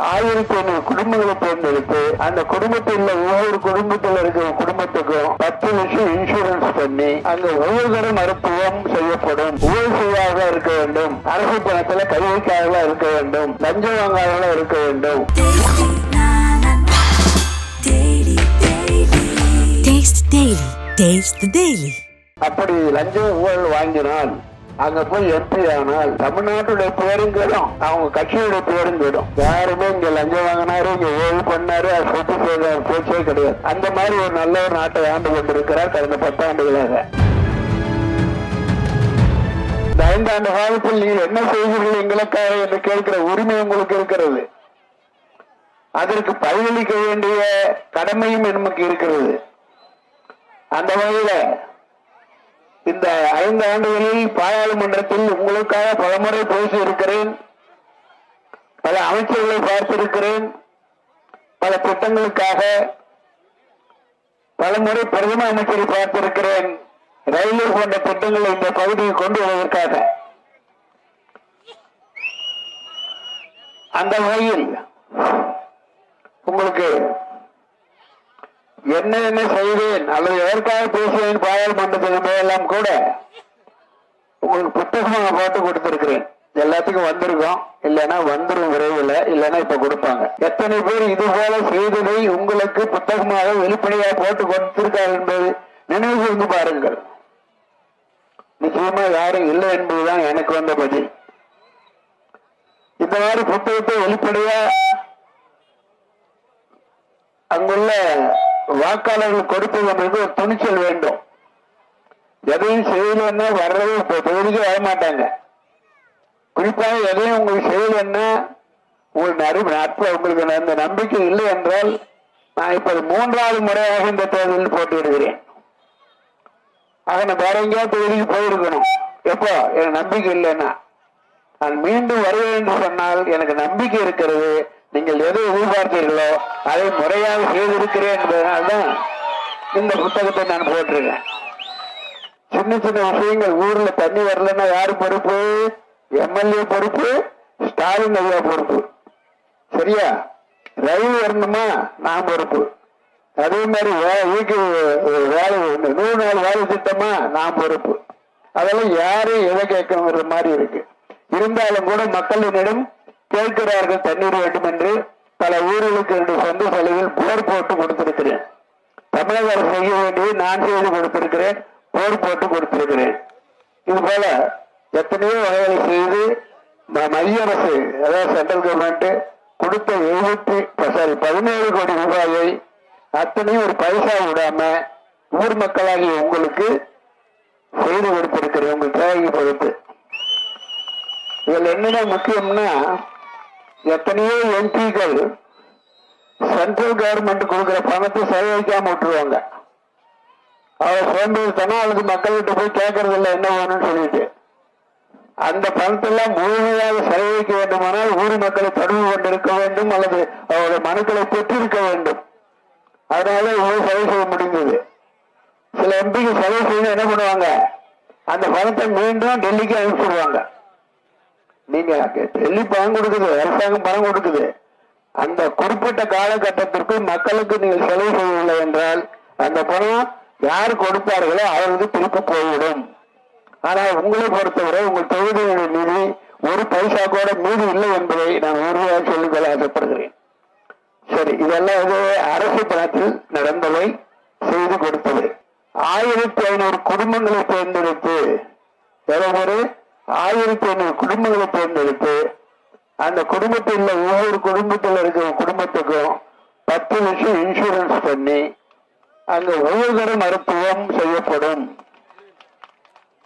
ஆயிரத்தி ஐநூறு குடும்பங்களை தேர்ந்தெடுத்து அந்த குடும்பத்தில் உள்ள ஒவ்வொரு குடும்பத்தில் இருக்கிற குடும்பத்துக்கும் பத்து லட்சம் இன்சூரன்ஸ் பண்ணி அங்க ஒவ்வொரு மருத்துவம் செய்யப்படும். ஊழல் செய்யாத இருக்க வேண்டும். அரசு பணத்துல கல்விக்காக இருக்க வேண்டும். லஞ்சம் வாங்காத இருக்க வேண்டும். அப்படி லஞ்சம் ஊழல் வாங்கினால் அங்க போய் எம்பி ஆனால் தமிழ்நாட்டுடைய பேரும் கேடும். அவங்க கட்சியுடைய பேரும் கேடும். யாருமே இங்க லஞ்சம் வாங்கினாரு இங்க ஏழு பண்ணாரு சொத்து செய்த பேச்சே கிடையாது. அந்த மாதிரி ஒரு நல்ல ஒரு நாட்டை ஆண்டு கொண்டிருக்கிறார் கடந்த பத்தாண்டுகளாக. இந்த ஐந்தாண்டு காலத்தில் நீங்க என்ன செய்கிறீர்கள் எங்களுக்காக என்று கேட்கிற உரிமை உங்களுக்கு இருக்கிறது. அதற்கு பதிலளிக்க வேண்டிய கடமையும் நமக்கு இருக்கிறது. அந்த வகையில இந்த ஐந்து ஆண்டுகளில் பாராளுமன்றத்தில் உங்களுக்காக பலமுறை பேசி இருக்கிறேன் பல அமைச்சர்களை பார்த்திருக்கிறேன். பல திட்டங்களுக்காக பலமுறை பிரதம அமைச்சரை பார்த்திருக்கிறேன். ரயில்வே போன்ற திட்டங்களை இந்த பகுதியை கொண்டு வருவதற்காக. அந்த வகையில் உங்களுக்கு என்ன என்ன செய்வேன் அல்லது எதற்காக பேசுவேன் பாராளுமன்றத்தின் எல்லாம் கூட உங்களுக்கு புத்தகமாக போட்டு கொடுத்திருக்கிறேன். எல்லாத்துக்கும் வந்திருக்கோம். இல்லைன்னா வந்துரும் விரைவில். இல்லைன்னா இப்ப கொடுப்பாங்க. எத்தனை பேர் இது போல செய்ததை உங்களுக்கு புத்தகமாக வெளிப்படையாக போட்டு கொடுத்திருக்கார் என்பது நினைவு வந்து பாருங்கள். நிச்சயமா யாரும் இல்லை என்பதுதான் எனக்கு வந்த பதில். இந்த மாதிரி புத்தகத்தை வெளிப்படையா அங்குள்ள வாக்காளர்கள் கொடுப்பது என்பது ஒரு துணிச்சல் வேண்டும். எதையும் செய்யலன்னா வர்றது இப்ப தொகுதிக்கு வரமாட்டாங்க. குறிப்பாக எதையும் உங்களுக்கு செய்யலன்னா உங்கள் நறு நட்பு உங்களுக்கு அந்த நம்பிக்கை இல்லை என்றால் நான் இப்போது மூன்றாவது முறையாக இந்த தேர்தலில் போட்டியிடுகிறேன். ஆக நான் வேற எங்கேயாவது தொகுதிக்கு போயிருக்கணும். எப்போ? எனக்கு நம்பிக்கை இல்லைன்னா. நான் மீண்டும் வருவேன் என்று சொன்னால் எனக்கு நம்பிக்கை இருக்கிறது. நீங்கள் எதை எதிர்பார்த்தீர்களோ அதை முறையாக செய்திருக்கிறேன் என்பதனால்தான் இந்த புத்தகத்தை நான் போட்டிருக்கேன். சின்ன சின்ன விஷயங்கள் ஊர்ல தண்ணி வரலன்னா யாரு பொறுப்பு? எம்எல்ஏ பொறுப்பு ஸ்டாலின் ஐயா பொறுப்பு. சரியா? ரயில் வரணுமா? நான் பொறுப்பு. அதே மாதிரி வீட்டு வேலை இந்த நூறு நாள் வேலை திட்டமா? நான் பொறுப்பு. அதெல்லாம் யாரும் எதை கேட்கணுங்கிற மாதிரி இருக்கு. இருந்தாலும் கூட மக்களிடம் கேட்கிறார்கள் தண்ணீர் வேண்டும் என்று பல ஊர்களுக்கு என்று சொந்த செலவில் போர் போட்டு கொடுத்திருக்கிறேன். தமிழக அரசு செய்ய வேண்டியது நான் செய்து கொடுத்திருக்கிறேன் போர் போட்டு கொடுத்திருக்கிறேன். இது போல எத்தனையோ வகைகளை செய்து மத்திய அரசு அதாவது சென்ட்ரல் கவர்மெண்ட் கொடுத்த எழுபத்தி சாரி பதினேழு கோடி ரூபாயை அத்தனையும் ஒரு பைசா விடாம ஊர் மக்களாகிய உங்களுக்கு செய்து கொடுத்திருக்கிறேன். உங்கள் தேவையை பொறுத்து. இதில் என்னென்ன முக்கியம்னா எத்தனையோ எம்பிக்கள் சென்ட்ரல் கவர்மெண்ட் கொடுக்கிற பணத்தை செலவழிக்காம விட்டுருவாங்க. அவர் சோம்பேறித்தனம் அல்லது மக்கள்கிட்ட போய் கேட்கறது இல்லை என்ன வேணும்னு சொல்லிட்டு. அந்த பணத்தெல்லாம் முழுமையாக செலவழிக்க வேண்டுமானால் ஊர் மக்களை தொடர்பு கொண்டிருக்க வேண்டும் அல்லது அவருடைய மனுக்களை பெற்றிருக்க வேண்டும். அதனால இவ்வளவு செலவு செய்ய முடிந்தது சில எம்பிக்கு செலவு செய்ய என்ன பண்ணுவாங்க? அந்த பணத்தை மீண்டும் டெல்லிக்கு அனுப்பிச்சிடுவாங்க. நீங்க டெல்லி பணம் கொடுக்குது அரசாங்கம் பணம் கொடுக்குது. அந்த குறிப்பிட்ட காலகட்டத்திற்கு மக்களுக்கு நீங்கள் செலவு செய்யவில்லை என்றால் அந்த பணம் யார் கொடுப்பார்களோ அவருக்கு திருப்பி போய்விடும். ஆனால் உங்களை பொறுத்தவரை உங்கள் தொகுதியுடைய நிதி ஒரு பைசா கூட மீதி இல்லை என்பதை நான் உறுதியாக சொல்லிக்கொள்ள ஆசைப்படுகிறேன். சரி இதெல்லாம் இது அரசு பணத்தில் நடந்தவை செய்து கொடுத்தது. ஆயிரத்தி ஐநூறு குடும்பங்களை தேர்ந்தெடுத்து எவ்வளவு ஒரு ஆயிரத்தி ஐநூறு குடும்பங்களை தேர்ந்தெடுத்து அந்த குடும்பத்தில் ஒவ்வொரு குடும்பத்தில் இருக்கிற குடும்பத்துக்கும் பத்து லட்சம் இன்சூரன்ஸ் பண்ணி அங்க ஒவ்வொரு மருத்துவம் செய்யப்படும்.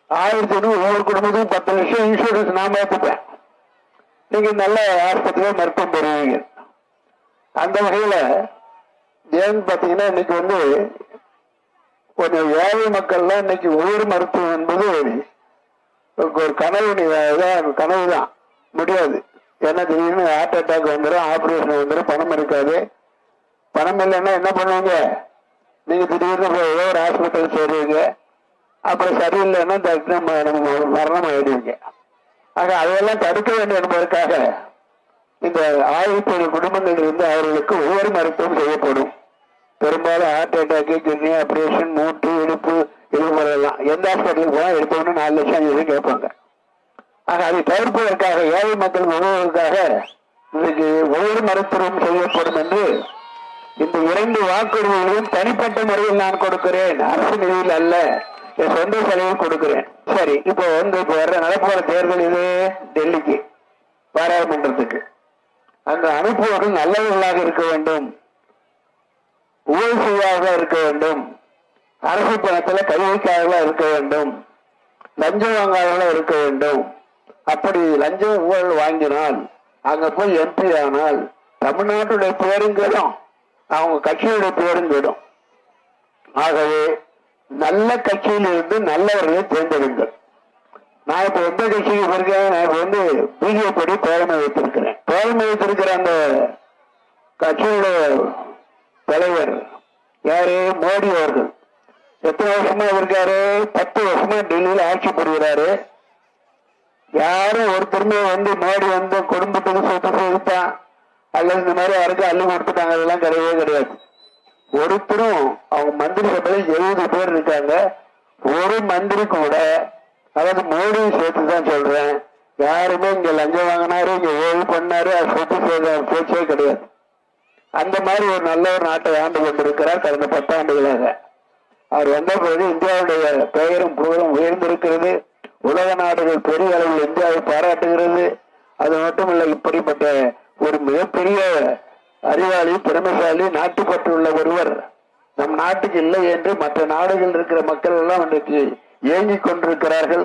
ஆயிரத்தி ஐநூறு ஒவ்வொரு குடும்பத்துக்கும் பத்து லட்சம் இன்சூரன்ஸ் நான் பார்த்துப்பேன் நீங்க நல்ல ஆஸ்பத்திரியில் மருத்துவம் பெறுவீங்க. அந்த வகையில ஏன்னு பாத்தீங்கன்னா இன்னைக்கு வந்து கொஞ்சம் ஏழை மக்கள்லாம் இன்னைக்கு ஒவ்வொரு மருத்துவம் என்பது ஒரு கனவு கனவு தான் முடியாது. ஏன்னா திடீர்னு ஹார்ட் அட்டாக் வந்துடும் ஆப்ரேஷன் வந்துடும் பணம் இருக்காது. பணம் இல்லைன்னா என்ன பண்ணுவீங்க? நீங்க திடீர்னு போய் ஏதோ ஒரு ஹாஸ்பிட்டல் சேருவீங்க. அப்புறம் சரியில்லைன்னா டக்குனு நம்ம மரணம் ஆயிடுவீங்க. ஆக அதையெல்லாம் தடுக்க வேண்டும் என்பதற்காக இந்த ஆயிரத்தி குடும்பங்கள் இருந்து அவர்களுக்கு ஒவ்வொரு மருத்துவம் செய்யப்படும். பெரும்பாலும் ஹார்ட் அட்டாக்கு கிட்னி ஆப்ரேஷன் மூட்டு இடுப்பு எந்த ஹாஸ்பிட்டலுக்கு போனால் எடுத்தோன்னு நாலு லட்சம் அஞ்சு லட்சம் கேட்பாங்க. ஆக அதை தவிர்ப்பதற்காக ஏழை மக்கள் உணவுக்காக இதுக்கு ஒவ்வொரு மருத்துவம் செய்யப்படும் என்று இந்த இரண்டு வாக்குறுதிகளையும் தனிப்பட்ட முறையில் நான் கொடுக்கிறேன். அரசு நிதியில் அல்ல என் சொந்த செலவில் கொடுக்கிறேன். சரி இப்போ வந்து இப்போ வர்ற நடப்புற தேர்தல் இது டெல்லிக்கு பாராளுமன்றத்துக்கு. அந்த அனுப்புவர்கள் நல்லவர்களாக இருக்க வேண்டும். ஊழல் செய்யாத இருக்க வேண்டும். அரசு பணத்துல கை வைக்காதவர்களா இருக்க வேண்டும். லஞ்சம் வாங்காதவர்களா இருக்க வேண்டும். அப்படி லஞ்சம் ஊழல் வாங்கினால் அங்க போய் எம்பி ஆனால் தமிழ்நாட்டுடைய பேரும் கேடும். அவங்க கட்சியுடைய பேரும் கேடும். ஆகவே நல்ல கட்சியில் இருந்து நல்லவர்களை தேர்ந்தெடுங்கள். நான் இப்ப எந்த கட்சிக்கு போயிருக்கேன்? நான் இப்ப வந்து பிஜேபி பேரமை வைத்திருக்கிறேன். பேரமை வைத்திருக்கிற அந்த கட்சியுடைய தலைவர் யாரு? மோடி அவர்கள். எத்தனை வருஷமா இருக்காரு? பத்து வருஷமா டெல்லியில ஆட்சி புரிகிறாரு யாரும் ஒருத்தருமே வந்து மோடி வந்து குடும்பத்துக்கு சொத்து சேர்த்தான் அல்லது இந்த மாதிரி யாருக்கும் அள்ளி கொடுத்துட்டாங்க அதெல்லாம் கிடையவே கிடையாது. ஒருத்தரும் அவங்க மந்திரி சபையில எழுபது பேர் இருக்காங்க. ஒரு மந்திரி கூட அதாவது மோடி சேர்த்து தான் சொல்றேன். யாருமே இங்க லஞ்சம் வாங்கினாரு இங்க ஓய்வு பண்ணாரு சொத்து சேர்ந்த பேச்சே கிடையாது. அந்த மாதிரி ஒரு நல்ல ஒரு நாட்டை ஆண்டு கொண்டிருக்கிறார் கடந்த பத்தாண்டுகளாக. அவர் வந்த பிறகு இந்தியாவுடைய பெயரும் புகழும் உயர்ந்திருக்கிறது. உலக நாடுகள் பெரிய அளவில் இந்தியாவை பாராட்டுகிறது. அது மட்டுமல்ல இப்படிப்பட்ட ஒரு மிகப்பெரிய அறிவாளி திறமைசாலி நாட்டுப்பற்றுள்ள ஒருவர் நம் நாட்டுக்கு இல்லை என்று மற்ற நாடுகளில் இருக்கிற மக்கள் எல்லாம் இன்றைக்கு ஏங்கிக் கொண்டிருக்கிறார்கள்.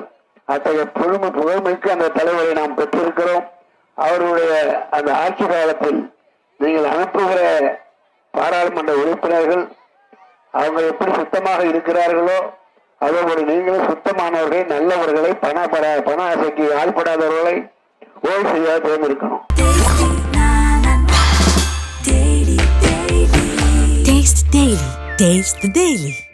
அத்தகைய புதுமை புகழ்மிக்க அந்த தலைவரை நாம் பெற்றிருக்கிறோம். அவருடைய அந்த ஆட்சி காலத்தில் நீங்கள் அனுப்புகிற பாராளுமன்ற உறுப்பினர்கள் அவங்க எப்படி சுத்தமாக இருக்கிறார்களோ அதோடு நீங்களும் சுத்தமானவர்களை நல்லவர்களை பண பட பண ஆசைக்கு ஆள்படாதவர்களை ஓய்வு செய்யாத தேர்ந்தெடுக்கணும் Taste the Daily.